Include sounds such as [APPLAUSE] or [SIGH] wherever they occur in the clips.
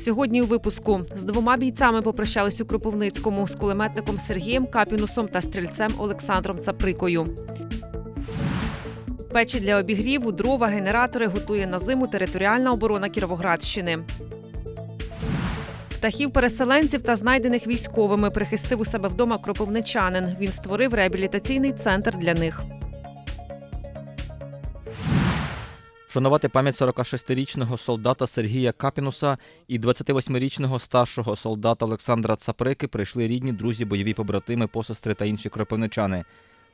Сьогодні у випуску з двома бійцями попрощались у Кропивницькому з кулеметником Сергієм Капінусом та стрільцем Олександром Цаприкою. Печі для обігріву, дрова, генератори готує на зиму територіальна оборона Кіровоградщини. Птахів переселенців та знайдених військовими прихистив у себе вдома кропивничанин. Він створив реабілітаційний центр для них. Вшанувати пам'ять 46-річного солдата Сергія Капінуса і 28-річного старшого солдата Олександра Цаприки прийшли рідні, друзі, бойові побратими, посестри та інші кропивничани.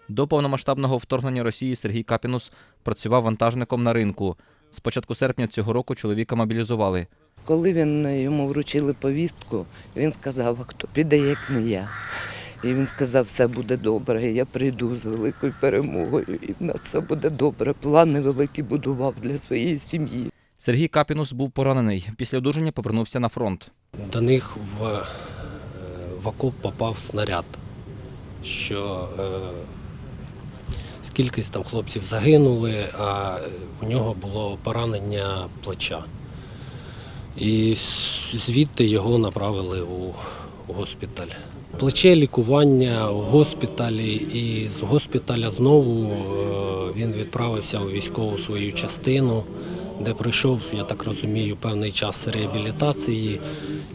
До повномасштабного вторгнення Росії Сергій Капінус працював вантажником на ринку. З початку серпня цього року чоловіка мобілізували. Коли він йому вручили повістку, він сказав, хто піде, як не я. І він сказав, все буде добре, я прийду з великою перемогою, і в нас все буде добре. Плани великі будував для своєї сім'ї. Сергій Капінус був поранений. Після одужання повернувся на фронт. До них в, е, в окоп попав снаряд, що е, скількись там хлопців загинули, а у нього було поранення плеча. І звідти його направили у госпіталь. Плече лікування у госпіталі, і з госпіталя знову е, він відправився у військову свою частину, де пройшов, я так розумію, певний час реабілітації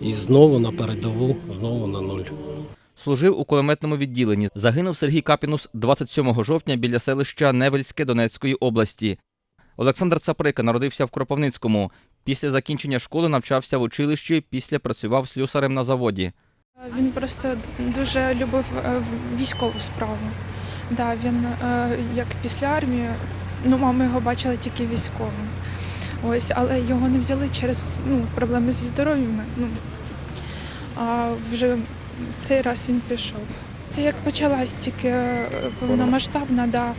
і знову на передову, знову на нуль. Служив у кулеметному відділенні. Загинув Сергій Капінус 27 жовтня біля селища Невельське Донецької області. Олександр Цаприка народився в Кропивницькому. Після закінчення школи навчався в училищі, після працював слюсарем на заводі. Він просто дуже любив е, військову справу. Да, він е, як після армії, ну мама його бачила тільки військовим. Ось, але його не взяли через ну, проблеми зі здоров'ям. Ну, а вже цей раз він пішов. Це як почалась тільки е, повномасштабна, да,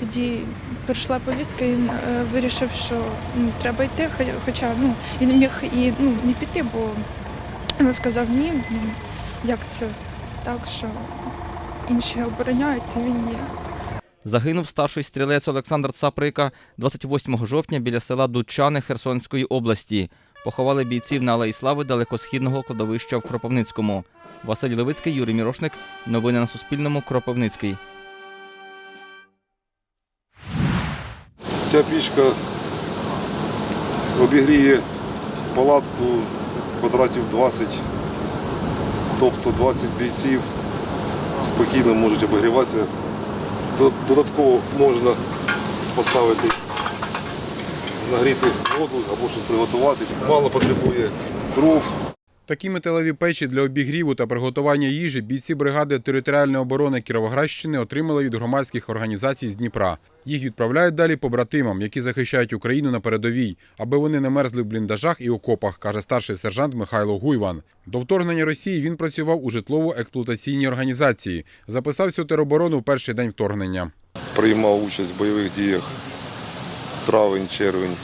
тоді прийшла повістка, він вирішив, що ну, треба йти, хо- хоча ну, він міг і ну, не піти, бо він сказав ні, ну як це так, що інші обороняють, а він ні. Загинув старший стрілець Олександр Цаприка 28 жовтня біля села Дудчани Херсонської області. Поховали бійців на Алеї Слави далекосхідного кладовища в Кропивницькому. Василь Левицький, Юрій Мірошник. Новини на Суспільному. Кропивницький. Ця пічка обігріє палатку квадратів 20, тобто 20 бійців спокійно можуть обігріватися. Додатково можна поставити, нагріти воду або щось приготувати. Мало потребує дров. Такі металеві печі для обігріву та приготування їжі бійці бригади територіальної оборони Кіровоградщини отримали від громадських організацій з Дніпра. Їх відправляють далі побратимам, які захищають Україну на передовій, аби вони не мерзли в бліндажах і окопах, каже старший сержант Михайло Гуйван. До вторгнення Росії він працював у житлово-експлуатаційній організації. Записався у тероборону в перший день вторгнення. Приймав участь в бойових діях травень, червень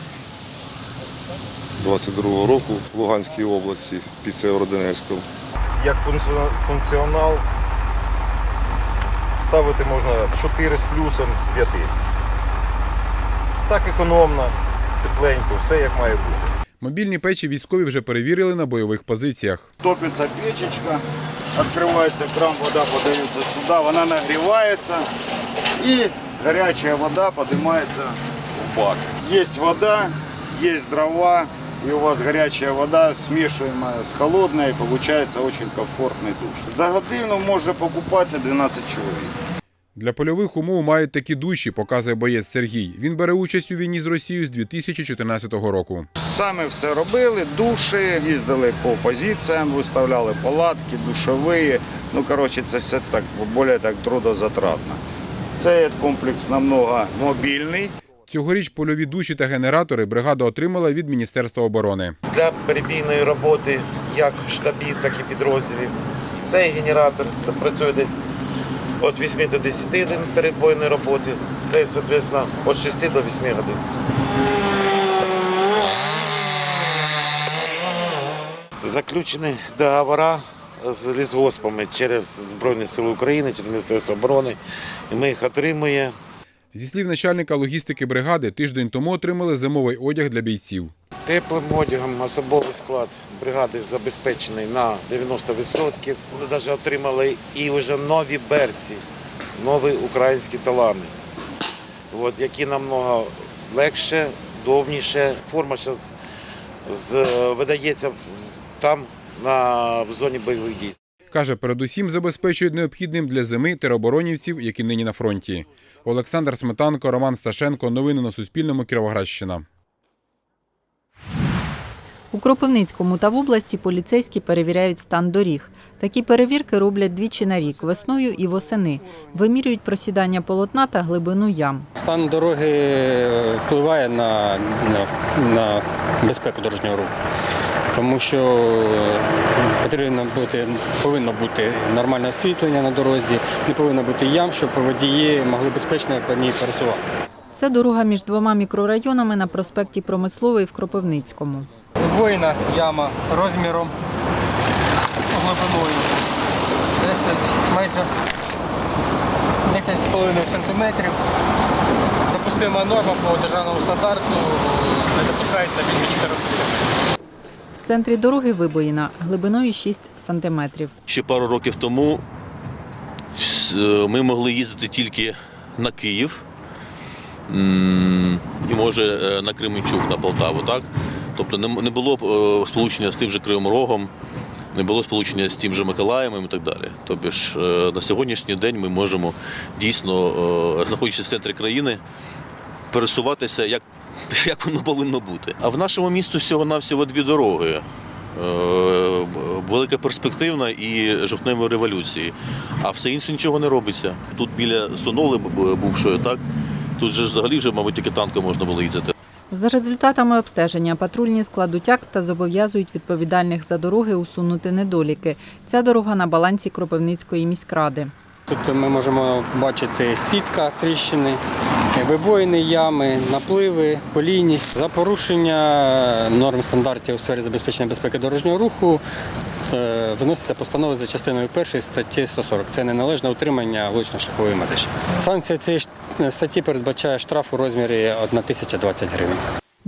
22-го року в Луганській області під Северодонецьком. як функціонал ставити можна 4 з плюсом з 5. Так економно, тепленько, все як має бути. Мобільні печі військові вже перевірили на бойових позиціях. топится печечка, открывается кран, вода подается сюда, она нагревается и горячая вода поднимается в бак. Есть вода, есть дрова, и у вас горячая вода, смешиваемая с холодной, получается очень комфортный душ. За годину может покупаться 12 человек. Для польових умов мають такі душі, показує боєць Сергій. Він бере участь у війні з Росією з 2014 року. Саме все робили, душі, їздили по позиціям, виставляли палатки, душові. Ну, коротше, це все так більш так трудозатратно. Цей комплекс намного мобільний. Цьогоріч польові душі та генератори бригада отримала від Міністерства оборони. Для перебійної роботи як штабів, так і підрозділів. Цей генератор працює десь від 8 до 10 годин перебойної роботи. Цей, соответственно, від 6 до 8 годин. Заключені договори з лісгоспами через Збройні Сили України, через Міністерство оборони. І ми їх отримуємо. Зі слів начальника логістики бригади, тиждень тому отримали зимовий одяг для бійців. Теплим одягом особовий склад бригади забезпечений на 90%. Ми навіть отримали і вже нові берці, нові українські талани, от, які намного легше, довніше. Форма зараз видається там, на, в зоні бойових дій. Каже, передусім забезпечують необхідним для зими тероборонівців, які нині на фронті. Олександр Сметанко, Роман Сташенко. Новини на Суспільному. Кіровоградщина. У Кропивницькому та в області поліцейські перевіряють стан доріг. Такі перевірки роблять двічі на рік весною і восени. Вимірюють просідання полотна та глибину ям. Стан дороги впливає на, на, на безпеку дорожнього руху, тому що потрібно бути, повинно бути нормальне освітлення на дорозі, не повинно бути ям, щоб водії могли безпечно по ній пересуватися. Це дорога між двома мікрорайонами на проспекті Промисловий в Кропивницькому. Двойна яма розміром глибиною 10, майже 10,5 см. Допустима норма по державному стандарту не допускається більше 14 см. Центрі дороги вибоїна глибиною 6 сантиметрів. Ще пару років тому е, ми могли їздити тільки на Київ і може е, на Кременчук, на Полтаву, так? Тобто не було е, сполучення з тим же Кривим Рогом, не було сполучення з тим же Миколаєм і так далі. Тобто ж на сьогоднішній день ми можемо дійсно, знаходячись в центрі країни, пересуватися як, [LAUGHS] як воно повинно бути. А в нашому місті всього-навсього дві дороги. Е, Велика перспективна і жовтневої революції. А все інше нічого не робиться. Тут біля Соноли бувшої, так? Тут же взагалі вже, мабуть, тільки танком можна було їздити. За результатами обстеження патрульні складуть акт та зобов'язують відповідальних за дороги усунути недоліки. Ця дорога на балансі Кропивницької міськради. Тут ми можемо бачити сітка, тріщини, вибоїни ями, напливи, колійність. За порушення норм стандартів у сфері забезпечення безпеки дорожнього руху е, виноситься постанова за частиною 1 статті 140. Це неналежне утримання вулично-шляхової мережі. Санкція цієї статті передбачає штраф у розмірі 1 тисяча 20 гривень.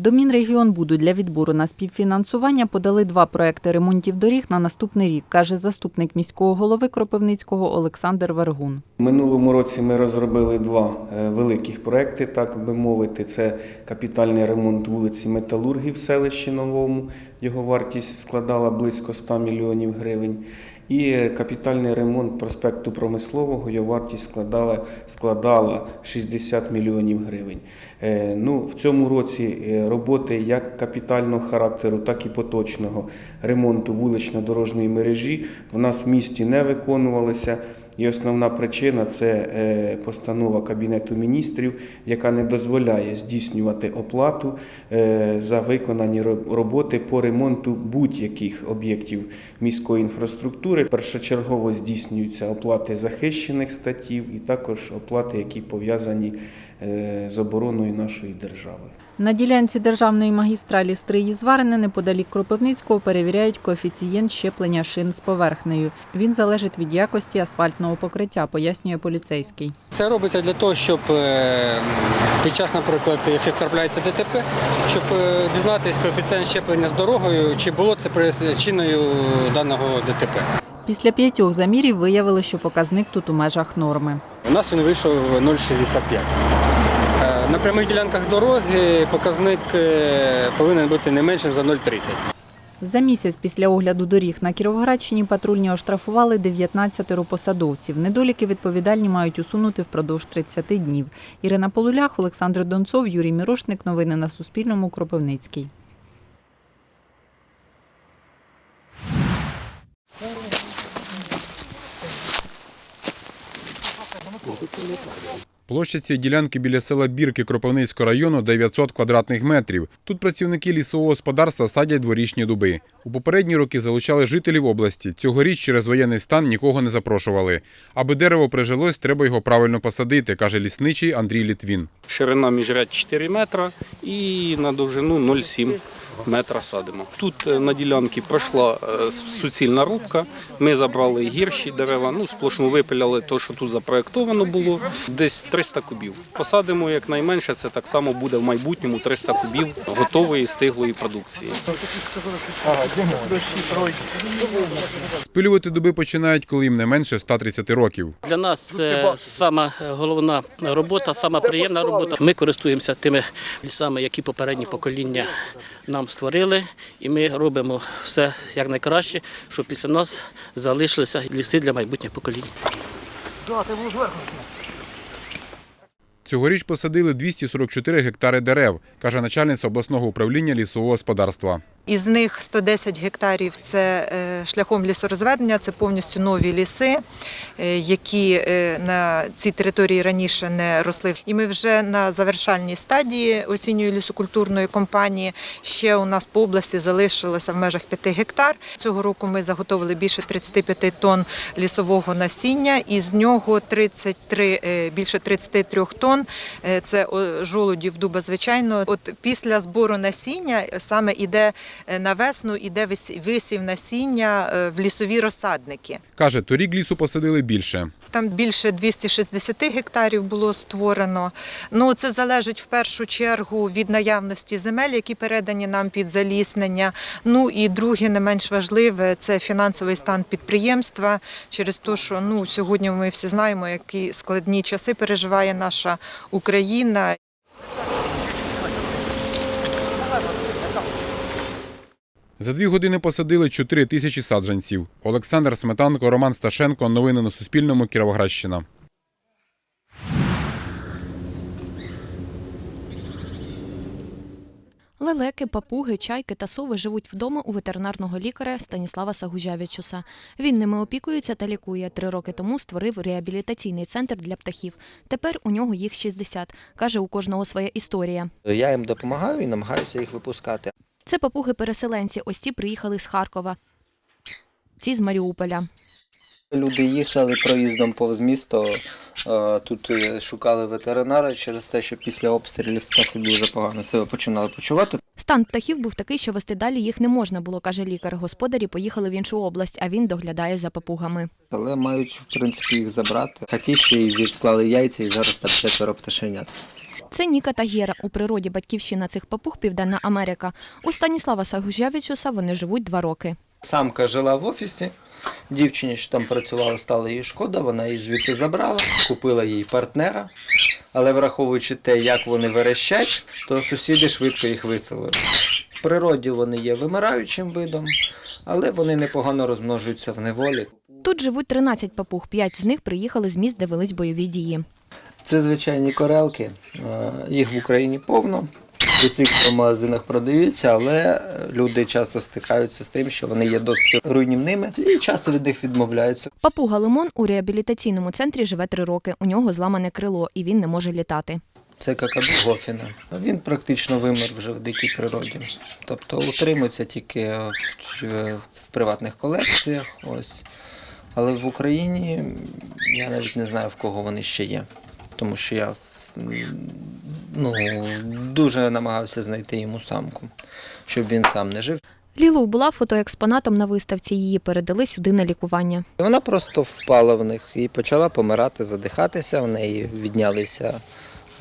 До Мінрегіонбуду для відбору на співфінансування подали два проекти ремонтів доріг на наступний рік, каже заступник міського голови Кропивницького Олександр Вергун. Минулому році ми розробили два е, великих проекти, так би мовити. Це капітальний ремонт вулиці Металургів в селищі Новому. Його вартість складала близько 100 мільйонів гривень. І капітальний ремонт проспекту Промислового його вартість складала, складала 60 мільйонів гривень. Е, Ну, в цьому році е, роботи як капітального характеру, так і поточного ремонту вулично-дорожньої мережі в нас в місті не виконувалися. І основна причина це е, постанова Кабінету міністрів, яка не дозволяє здійснювати оплату е, за виконані роботи по ремонту будь-яких об'єктів міської інфраструктури. Першочергово здійснюються оплати захищених статтів і також оплати, які пов'язані е, з обороною нашої держави. На ділянці державної магістралі Стриї Зварине неподалік Кропивницького перевіряють коефіцієнт щеплення шин з поверхнею. Він залежить від якості асфальтного покриття, пояснює поліцейський. Це робиться для того, щоб е, під час, наприклад, якщо трапляється ДТП, щоб е, дізнатися коефіцієнт щеплення з дорогою, чи було це причиною даного ДТП. Після п'ятьох замірів виявили, що показник тут у межах норми. У нас він вийшов 0,65. На прямих ділянках дороги показник е, повинен бути не меншим за 0,30. За місяць після огляду доріг на Кіровоградщині патрульні оштрафували 19 посадовців. Недоліки відповідальні мають усунути впродовж 30 днів. Ірина Полулях, Олександр Донцов, Юрій Мірошник. Новини на Суспільному. Кропивницький. Площа цієї ділянки біля села Бірки Кропивницького району 900 квадратних метрів. Тут працівники лісового господарства садять дворічні дуби. У попередні роки залучали жителів області. Цьогоріч через воєнний стан нікого не запрошували. Аби дерево прижилось, треба його правильно посадити, каже лісничий Андрій Літвін. Ширина міжряд 4 метра і на довжину 0,7 метра садимо. Тут е, на ділянці пройшла е, суцільна рубка. Ми забрали гірші дерева, ну сплошну випиляли те, що тут запроєктовано було. Десь 300 кубів. Посадимо якнайменше, це так само буде в майбутньому 300 кубів готової стиглої продукції. Спилювати дуби починають, коли їм не менше 130 років. Для нас це сама головна робота, сама приємна робота. Ми користуємося тими лісами, які попередні покоління нам створили, і ми робимо все як найкраще, щоб після нас залишилися ліси для майбутніх поколінь. Цьогоріч посадили 244 гектари дерев, каже начальниця обласного управління лісового господарства. Із них 110 гектарів це е, шляхом лісорозведення, це повністю нові ліси, е, які е, на цій території раніше не росли. І ми вже на завершальній стадії осінньої лісокультурної кампанії. Ще у нас по області залишилося в межах 5 гектар. Цього року ми заготовили більше 35 тонн лісового насіння, і з нього 33, е, більше 33 тонн це жолудів дуба звичайно. От після збору насіння саме іде на весну, іде вис- висів насіння е, в лісові розсадники. Каже, торік лісу посадили більше. Там більше 260 гектарів було створено. Ну це залежить в першу чергу від наявності земель, які передані нам під заліснення. Ну і друге, не менш важливе, це фінансовий стан підприємства. Через те, що ну сьогодні ми всі знаємо, які складні часи переживає наша Україна. За дві години посадили 4 тисячі саджанців. Олександр Сметанко, Роман Сташенко. Новини на Суспільному. Кіровоградщина. Лелеки, папуги, чайки та сови живуть вдома у ветеринарного лікаря Станіслава Сагужавічуса. Він ними опікується та лікує. Три роки тому створив реабілітаційний центр для птахів. Тепер у нього їх 60. Каже, у кожного своя історія. Я їм допомагаю і намагаюся їх випускати. Це папуги-переселенці. Ось ці приїхали з Харкова. Ці з Маріуполя. Люди їхали проїздом повз місто, тут е, шукали ветеринара через те, що після обстрілів птахи дуже погано себе починали почувати. Стан птахів був такий, що вести далі їх не можна було, каже лікар. Господарі поїхали в іншу область, а він доглядає за папугами. Але мають, в принципі, їх забрати. Хаті ще й відклали яйця, і зараз там четверо пташенят. Це Ніка та Гера. У природі батьківщина цих папуг Південна Америка. У Станіслава Сагужавічуса вони живуть два роки. Самка жила в офісі. Дівчині, що там працювала, стало їй шкода, вона її звідти забрала, купила їй партнера. Але враховуючи те, як вони верещать, то сусіди швидко їх виселили. В природі вони є вимираючим видом, але вони непогано розмножуються в неволі. Тут живуть 13 папуг, 5 з них приїхали з міст, де велись бойові дії. Це звичайні корелки. Е, Їх в Україні повно. В усіх магазинах продаються, але люди часто стикаються з тим, що вони є досить руйнівними і часто від них відмовляються. Папуга Лимон у реабілітаційному центрі живе три роки. У нього зламане крило, і він не може літати. Це какаду Гофіна. Він практично вимер вже в дикій природі. Тобто утримується тільки в, в, в приватних колекціях. Ось. Але в Україні я навіть не знаю, в кого вони ще є. Тому що я ну, дуже намагався знайти йому самку, щоб він сам не жив. Лілу була фотоекспонатом на виставці. Її передали сюди на лікування. Вона просто впала в них і почала помирати, задихатися. В неї віднялися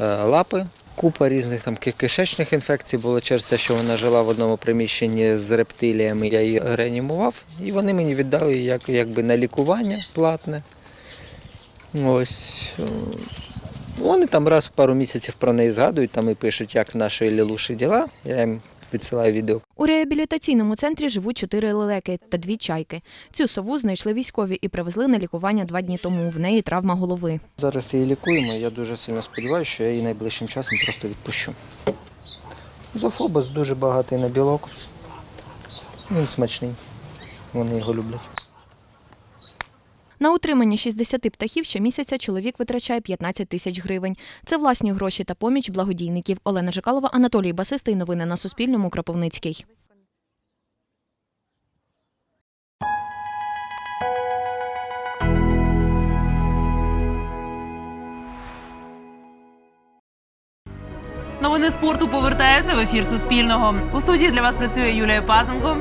е, лапи. Купа різних там кишечних інфекцій було через те, що вона жила в одному приміщенні з рептиліями. Я її реанімував, і вони мені віддали як, якби на лікування платне. Ось. Вони там раз в пару місяців про неї згадують там і пишуть, як в нашої Лілуші діла. Я їм відсилаю відео. У реабілітаційному центрі живуть чотири лелеки та дві чайки. Цю сову знайшли військові і привезли на лікування два дні тому. В неї травма голови. Зараз її лікуємо, я дуже сильно сподіваюся, що я її найближчим часом просто відпущу. Зофобос дуже багатий на білок. Він смачний. Вони його люблять. На утримання 60 птахів щомісяця чоловік витрачає 15 тисяч гривень. Це власні гроші та поміч благодійників. Олена Жикалова, Анатолій Басистий. Новини на Суспільному. Кропивницький. Новини спорту повертаються в ефір Суспільного. У студії для вас працює Юлія Пазенко.